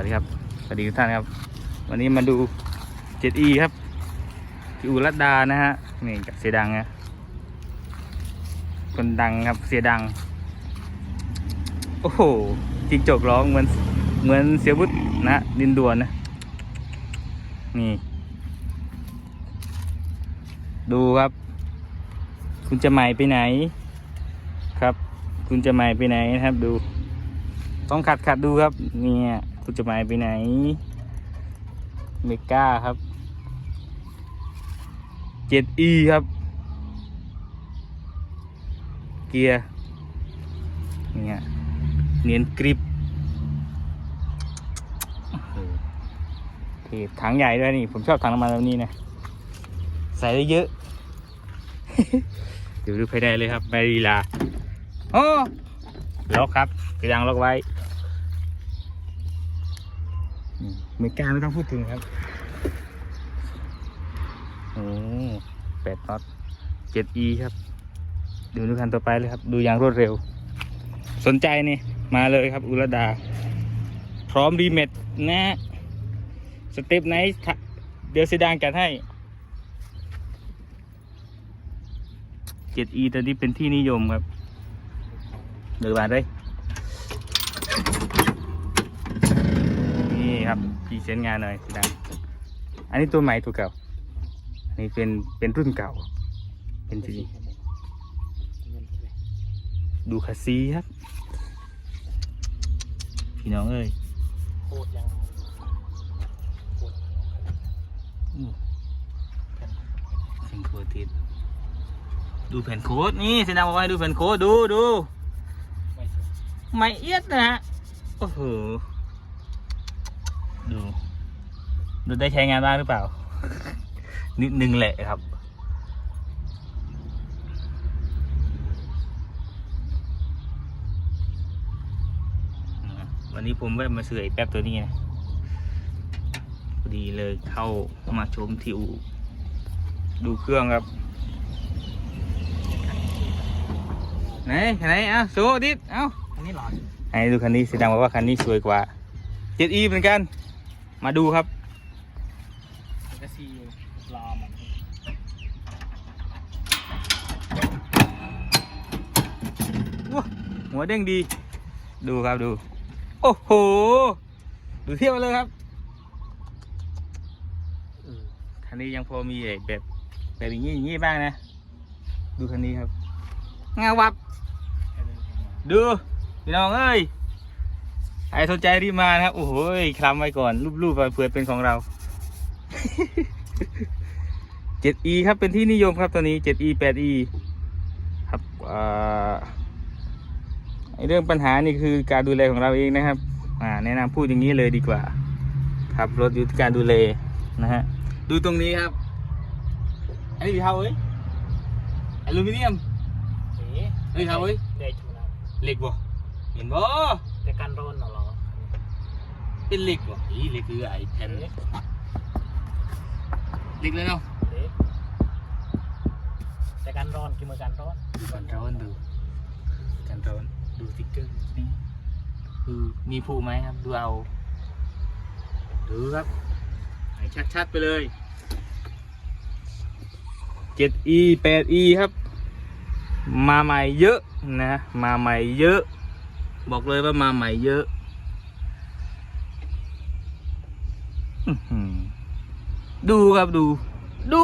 สวัสดีครับ สวัสดีทุกท่านครับ วันนี้มาดู 7E ครับที่อูรัดดานะฮะ นี่กับเสียดังนะคนดังครับ เสียดัง โอ้โหจิงจกร้องเหมือนเหมือนเสียบุตรนะดินด่วนนะ นี่ ดูครับ คุณจะหม่ไปไหน ครับ คุณจะหม่ไปไหนนะครับ ดู ต้องขัดขัดดูครับ เนี่ย คุณจะหมายไปไหน เมก้าครับ 7E ครับ เกียร์เนี่ยเนียนกริบโอ้โหเทถังใหญ่ด้วยนี่ ผมชอบถังน้ำมันแบบนี้นะ ใส่ได้เยอะ เดี๋ยวดูภายในเลยครับไม่ลีลาโอ้ล็อกครับกระยังล็อกไว้ เมกาไม่ต้องพูดถึงครับโอ้แปดน็อตเจ็ดอีครับ ดูดูคันต่อไปเลยครับ ดูอย่างรวดเร็ว สนใจนี่ มาเลยครับ อุรดา พร้อมรีเมทนะสเต็ปไหนทะเดี๋ยวเสดางจัดให้เจ็ดอีตอนนี้เป็นที่นิยมครับเดือบานเลย นี่ครับพรีเซนต์งานหน่อยสีดังอันนี้ตัวใหม่ตัวเก่า อันนี้เป็นเป็นรุ่นเก่า เป็นจริงดูคาซีครับ พี่น้องเอ้ยโคตรยังโคตรอู้แผ่นโค้ดติดดูแผ่นโค้ดนี่สีดังบอกว่าให้ดูแผ่นโค้ดดูดูไม่สวยไม่เอียดนะฮะโอ้โห ดู ดูได้ใช้งานบ้างหรือเปล่า นิดนึงแหละครับ วันนี้ผมแวะมาซื้อไอ้แป๊บตัวนี้นะพอดีเลยเข้ามาชมที่อู่ดูเครื่องครับ ไหนไหนเอ้าโซดิดเอ้าอันนี้หลอดให้ดูคันนี้แสดงว่าคันนี้สวยกว่า 7E เหมือนกัน มาดูครับมันก็ซีรอมันว้าหัวเด้งดี ดูครับดู โอ้โห ดูเทียบกันเลยครับเออคันนี้ยังพอมีไอ้แบบแบบอย่างนี้อย่างนี้บ้างนะ ดูคันนี้ครับเงาวับ ดูพี่น้องเอ้ย ใครสนใจรีบมานะครับ โอ้โหคลำไว้ก่อนรูปๆไปเผื่อเป็นของเรา 7e ครับเป็นที่นิยมครับตัวนี้ 7e 8e ครับอ่าไอ้เรื่องปัญหานี่คือการดูแลของเราเองนะครับอ่าแนะนำพูดอย่างนี้เลยดีกว่า ครับรถอยู่ที่การดูแลนะฮะดูตรงนี้ครับ อันนี้พี่เท่าเอ้ยอลูมิเนียมเฮ้เฮ้ยครับเฮ้ยเด็กนะเหล็กบ่เห็นบ่แต่การร้อนน่ะเหรอ เป็นเหล็กบ่อีเหล็กคือไอ้แผ่นเด็กเหล็กเลยเนาะเด็กแต่การร้อนคือมือการร้อนดูกันร้อนดูกันร้อนดูสติ๊กเกอร์นี่คือมีผูไหมครับ ดูเอา ดูครับให้ชัดๆไปเลย 7e 8e ครับ มาใหม่เยอะนะ มาใหม่เยอะ บอกเลยว่ามาใหม่เยอะอื้อหือ ดูครับดู ดู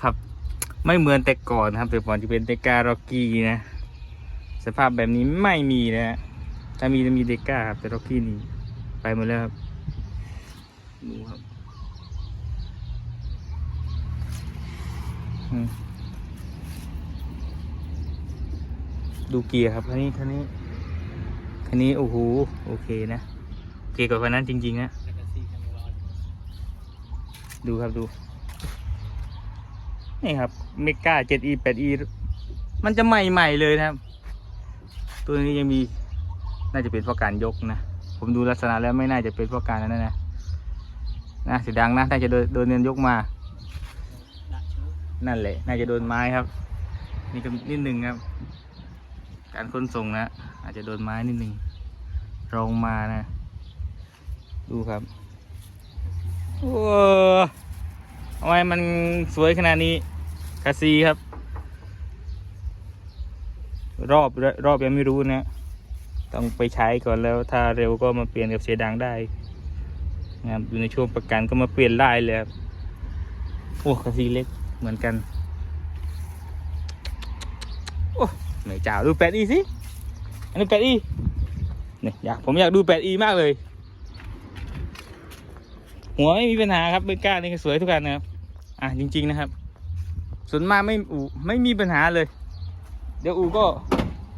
ครับ ไม่เหมือนแต่ก่อนครับแต่ก่อนจะเป็นเดการ็อกกี้นะ สภาพแบบนี้ไม่มีนะฮะถ้ามีจะมีเดก้าครับแต่ร็อกกี้นี่ไปหมดแล้วครับดูครับอืมดูเกียร์ครับคันนี้คันนี้คันนี้โอ้โหโอเคนะโอเคกว่าคันนั้นจริงๆนะ แต่ก็ซีกันร้อน ดูครับดู นี่ครับเมกา 7e 8e มันจะใหม่ๆเลยนะครับ ตัวนี้ยังมีน่าจะเป็นเพราะการยกนะ ผมดูลักษณะแล้วไม่น่าจะเป็นเพราะการนั้นนะนะเสียดังนะน่าจะโดนโดนเนินยกมา นั่นแหละ น่าจะโดนไม้ครับ นี่ก็นิดหนึ่งครับ การขนส่งนะอาจจะโดนไม้นิดหนึ่งรองมานะ ดูครับ โอ้ทำไมมันสวยขนาดนี้คาซีครับ รอบรอบยังไม่รู้นะต้องไปใช้ก่อนแล้ว ถ้าเร็วก็มาเปลี่ยนกับเสียดังได้นะครับอยู่ในช่วงประกันก็มาเปลี่ยนได้เลยครับโอ้คาซีเล็กเหมือนกัน โอ้ไม่จ่าดูแปดอีสิอันนี้แปดอีเนี่ยอยากผมอยากดูแปดอีมากเลย หัวไม่มีปัญหาครับเบอร์ก้านี่ก็สวยทุกคันนะครับ อะจริง ๆ นะครับ ส่วนมากไม่อูไม่มีปัญหาเลย เดี๋ยวอูก็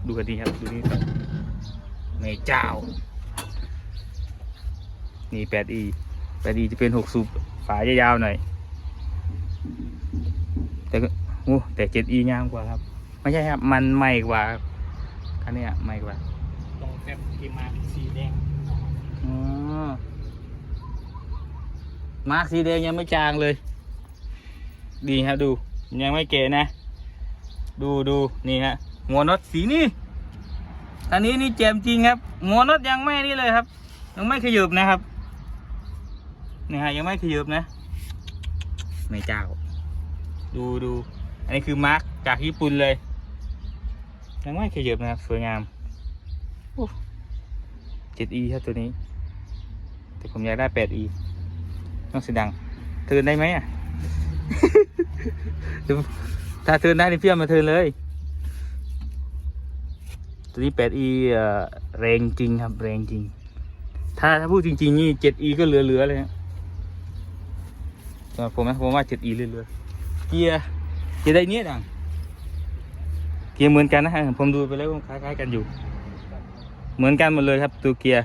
ดูกันดีครับดูนี่ไม่เจ้า นี่แปดอีแปดอีจะเป็นหกสูบฝายาวๆหน่อย แต่ก็โอ้แต่เจ็ดอีงามกว่าครับ ไม่ใช่ครับ มันใหม่กว่าครับคันเนี้ยใหม่กว่าตรงแคปที่มาสีแดงอ๋อ มาร์กสีแดงยังไม่จางเลย ดีครับดู ยังไม่เก๋นะ ดูดูนี่ฮะหัวน็อตสีนี่อันนี้นี่เจมจริงครับหัวน็อตยังไม่นี่เลยครับ ยังไม่ขยับนะครับนี่ฮะยังไม่ขยับนะไม่เจ้า ดูดูอันนี้คือมาร์กจากญี่ปุ่นเลยยังไม่ขยับนะครับสวยงาม 7e ครับตัวนี้ แต่ผมอยากได้ 8e ต้องเสียงดังเทินได้ไหมอะถ้าเทินได้นี่เพี้ยมมาเทินเลยตัวนี้ 8e เอ่อแรงจริงครับ แรงจริง ถ้าถ้าพูดจริง ๆ นี่ 7e ก็เหลือๆเลยฮะสำหรับผมนะผมว่า 7e เหลือๆเกียร์เกียร์ได้เนี้ยดังเกียร์เหมือนกันนะฮะผมดูไปแล้วคล้ายๆกันอยู่ เหมือนกันหมดเลยครับตัวเกียร์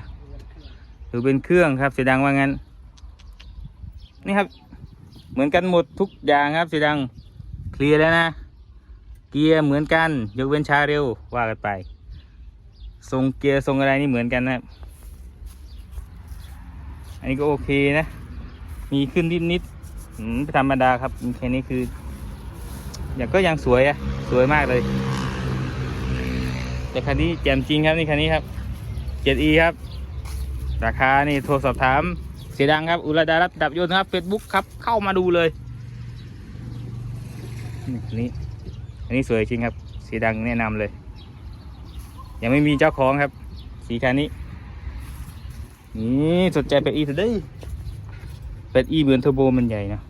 หรือเป็นเครื่องครับเสียดังว่างั้น นี่ครับ เหมือนกันหมดทุกอย่างครับสีดังเคลียร์แล้วนะ เกียร์เหมือนกัน ยกเว้นชาเร็วว่ากันไป ทรงเกียร์ทรงอะไรนี่เหมือนกันนะครับ อันนี้ก็โอเคนะ มีขึ้นนิดนิดอืมธรรมดาครับแค่นี้คือ อย่างก็ยังสวยอะสวยมากเลย แต่คันนี้แจ่มจริงครับนี่คันนี้ครับ 7e ครับ ราคานี่โทรสอบถาม เสียดังครับ อุรดารับดับยนต์ครับ Facebook ครับ เข้ามาดูเลยนี่คันนี้อันนี้สวยจริงครับ สีดังแนะนำเลย ยังไม่มีเจ้าของครับ สีคันนี้ นี่สนใจเป็ดอีเถอะเด้ยเป็ดอีเหมือนเทอร์โบมันใหญ่นะ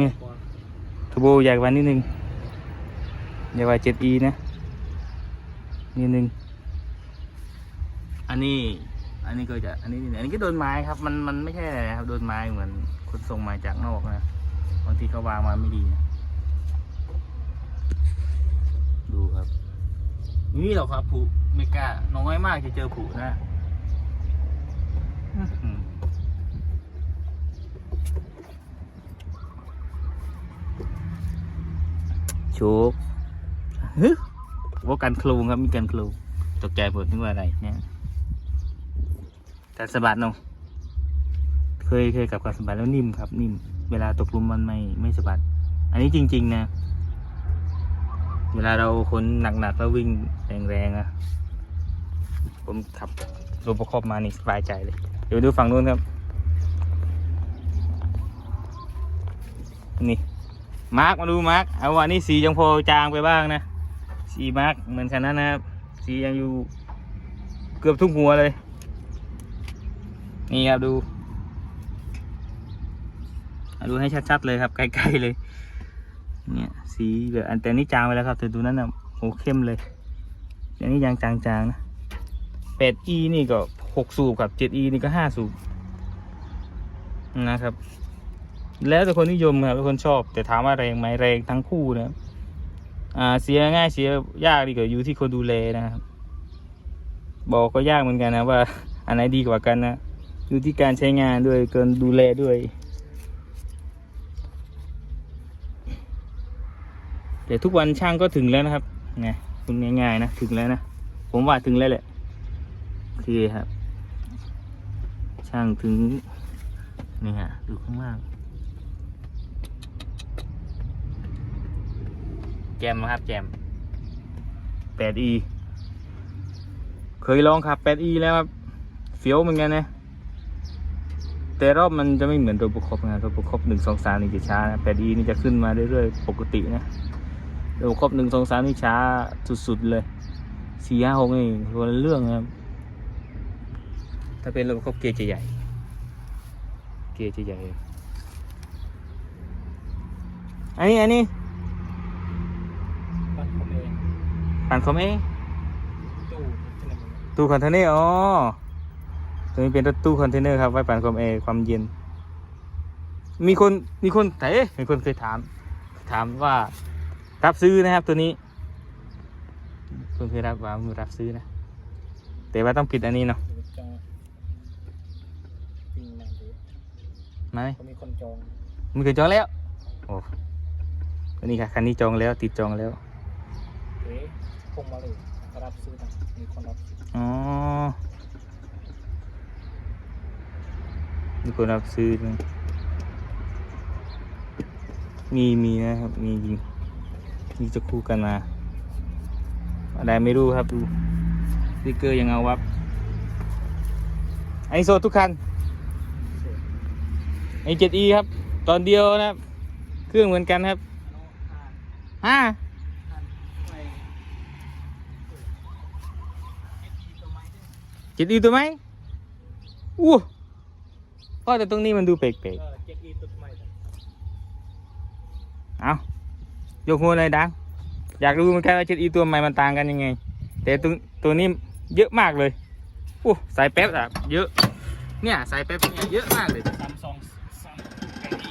นี่เทอร์โบใหญ่กว่านิดนึงใหญ่กว่า 7e นะนิดนึงอันนี้ อันนี้ก็จะอันนี้อันนี้ก็โดนไม้ครับ มันมันไม่ใช่อะไรครับโดนไม้เหมือนคนส่งมาจากนอกนะบางทีเขาวางมาไม่ดีนะดูครับนี่หรอครับผูไม่กล้าน้อยมากจะเจอผูนะอื้อหือโชกฮึว่ากันโครงครับมีกันโครงตกใจหมดนึกว่าอะไรเนี่ย การสะบัดเนาะเคยเคยกับการสะบัดแล้วนิ่มครับ นิ่ม เวลาตกลุมมันไม่ไม่สะบัด อันนี้จริง ๆ นะ เวลาเราคนหนักๆแล้ววิ่งแรงๆอะผมขับรถประคอบมานี่สบายใจเลย เดี๋ยวดูฝั่งนู้นครับ นี่ มาร์กมาดูมาร์กเอาวันนี้สียังพอจางไปบ้างนะ สีมาร์กเหมือนกันนั้นนะครับ สียังอยู่เกือบทุกหัวเลย นี่ครับดู ดูให้ชัดๆเลยครับ ใกล้ๆเลย เนี่ยสีแบบอันแต่นี้จางไปแล้วครับแต่ดูนั้นนะโหเข้มเลยอันนี้ยังจางๆนะ 8e นี่ก็ 6 สูบกับ 7e นี่ก็ 5 สูบนะครับ แล้วแต่คนนิยมครับเป็นคนชอบ แต่ถามว่าแรงไหมแรงทั้งคู่นะอ่าเสียง่ายเสียยากดีกว่าอยู่ที่คนดูแลนะครับ บอกก็ยากเหมือนกันนะว่า อันไหนดีกว่ากันนะ อยู่ที่การใช้งานด้วยการดูแลด้วย แต่ทุกวันช่างก็ถึงแล้วนะครับไงคุณง่ายๆนะถึงแล้วนะ ผมว่าถึงแล้วแหละโอเคครับ ช่างถึงนี่ฮะดูข้างล่างแจมนะครับแจม 8e เคยลองขับ 8e แล้วครับเฟี้ยวเหมือนกันนะ แต่รอบมันจะไม่เหมือนโรบคอปนะโรบคอปหนึ่งสองสามนี่จะช้านะแปดอีนี่จะขึ้นมาเรื่อยๆ ปกตินะโรบคอปหนึ่งสองสามนี่ช้าสุดๆเลยสี่ห้าหกนี่คนละเรื่องนะครับ ถ้าเป็นโรบคอปเกียร์จะใหญ่ เกียร์จะใหญ่ อันนี้อันนี้บ้านผมเองปั่นคอมเองตู้ที่ไหนมันตู้คอนเทนเนอร์อ๋อ ตัวนี้เป็นรถตู้คอนเทนเนอร์ครับไว้ปั่นความแอร์ความเย็น มีคนมีคนแต่เอ๊ะมีคนเคยถาม ถามว่ารับซื้อนะครับตัวนี้คนเคยรับว่ามือรับซื้อนะ แต่ว่าต้องปิดอันนี้เนาะหรือจองจริงนะหรือไหมเขามีคนจองมันเคยจองแล้วโอ้ตัวนี้ค่ะคันนี้จองแล้วติดจองแล้วเอ๊ะคงมาเลยรับซื้อนะมีคนรับซื้ออ๋อ มีคนรับซื้อด้วยมีมีนะครับ มีจริงมีจะคู่กันมาอะไรไม่รู้ครับดูสติกเกอร์ยังเอาวับไอโซทุกคันไอเจ็ดอีครับ ตอนเดียวนะครับ เครื่องเหมือนกันครับห้าเจ็ดอีตัวไหมอู้ เพราะแต่ตรงนี้มันดูแปลกเออเจ็ดอีตัวไม้ด้วยๆเอายกหัวเลยดังอยากรู้เหมือนกันว่าเจ็ดอีตัวใหม่มันต่างกันยังไง แต่ตัวตัวนี้เยอะมากเลยอู้สายแป๊บอะเยอะเนี่ยสายแป๊บเนี่ยเยอะมากเลยซัมซุงซัมแปดอี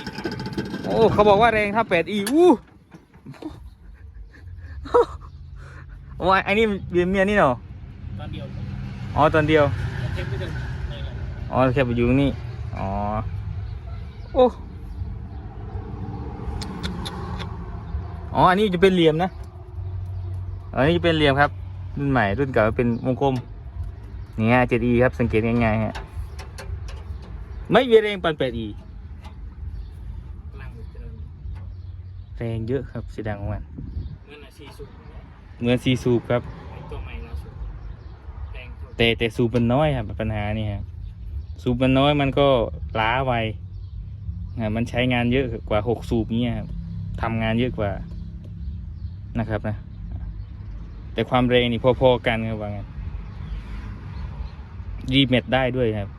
โอ้เขาบอกว่าแรงเท่าแปดอีอู้โอ้ยไอ้นี่เบียร์เมียนี่เนาะตอนเดียวอ๋อตอนเดียวเทปไม่ถึงเลยแหละอ๋อแค่ไปอยู่ตรงนี่ อ๋อ โอ้อ๋อ อันนี้จะเป็นเหลี่ยมนะ อันนี้จะเป็นเหลี่ยมครับ รุ่นใหม่รุ่นเก่าเป็นวงกลมนี่ฮะ 7E ครับ สังเกตง่ายๆฮะ ไม่มีแรงปัน 8E กำลังอยู่เจริญแรงเยอะครับเสียดังของมันเมื่อนาทีสุดเนี่ยเหมือนซีซูปครับไอ้ตัวใหม่ล่าสุดแรงตัวแต่แต่ซูปมันน้อยครับปัญหานี่ครับ ซูปมันน้อยมันก็ล้าไวมันใช้งานเยอะกว่าหกสูบเนี้ยครับทำงานเยอะกว่านะครับนะ แต่ความเร็วนี่พอๆกันครับว่างั้นรีเมทได้ด้วยครับ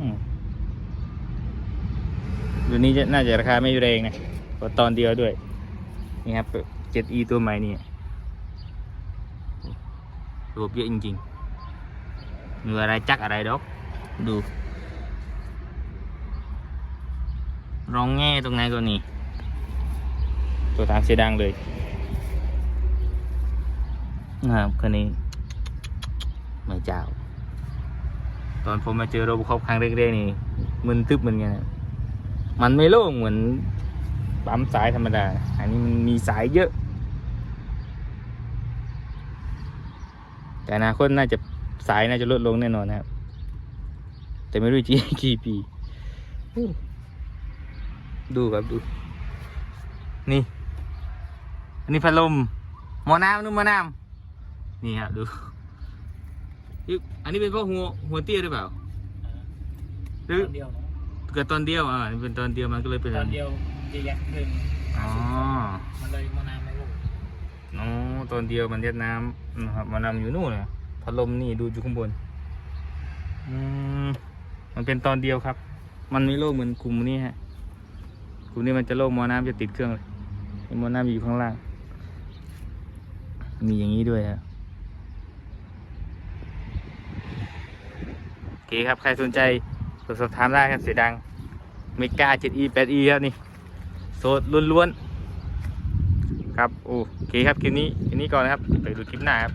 อืมตัวนี้จะน่าจะราคาไม่แรงนะเพราตอนเดียวด้วย นี่ครับ 7e ตัวใหม่นี่รวบเยอะจริง ๆ เหนืออะไรจักอะไรดอก ดูร้องแง่ตรงไหนก็นี่ ตัวทางเสียดังเลยนะครับคันนี้ไม่เจ้า ตอนผมมาเจอโรบคอปครั้งแรกๆนี่มึนตึ๊บเหมือนกันมันไม่โล่งเหมือนปั๊มสายธรรมดา อันนี้มันมีสายเยอะ แต่อนาคตน่าจะ สายน่าจะลดลงแน่นอนนะครับ แต่ไม่รู้จีกี่ปี ดูครับดู นี่ อันนี้พัดลมหมอน้ำนู่นหมอน้ำนี่ครับดูยึอันนี้เป็นเพราะหัวหัวเตี้ยหรือเปล่า หรือตอนเดียวเนาะเกิดตอนเดียวอ่าเป็นตอนเดียวมันก็เลยเป็นตอนเดียวจะยัดหนึ่งอ๋อมันเลยมานานไม่รู้อ๋อตอนเดียวมันเย็ดน้ำนะครับหมอนำอยู่นู่นนะ พัดลมนี่ดูอยู่ข้างบน อืมมันเป็นตอนเดียวครับ มันไม่โล่งเหมือนกลุ่มนี้ฮะ กลุ่มนี้มันจะโล่งมอน้ำจะติดเครื่องเลยไอ้หมอน้ำอยู่ข้างล่าง มีอย่างนี้ด้วยครับโอเคครับ ใครสนใจสอบถามได้ครับเสียดังเมกา 7e 8e ครับนี่ โสดล้วนๆ ครับ โอเคครับ คลิปนี้ คลิปนี้ก่อนนะครับ ไปดูคลิปหน้าครับ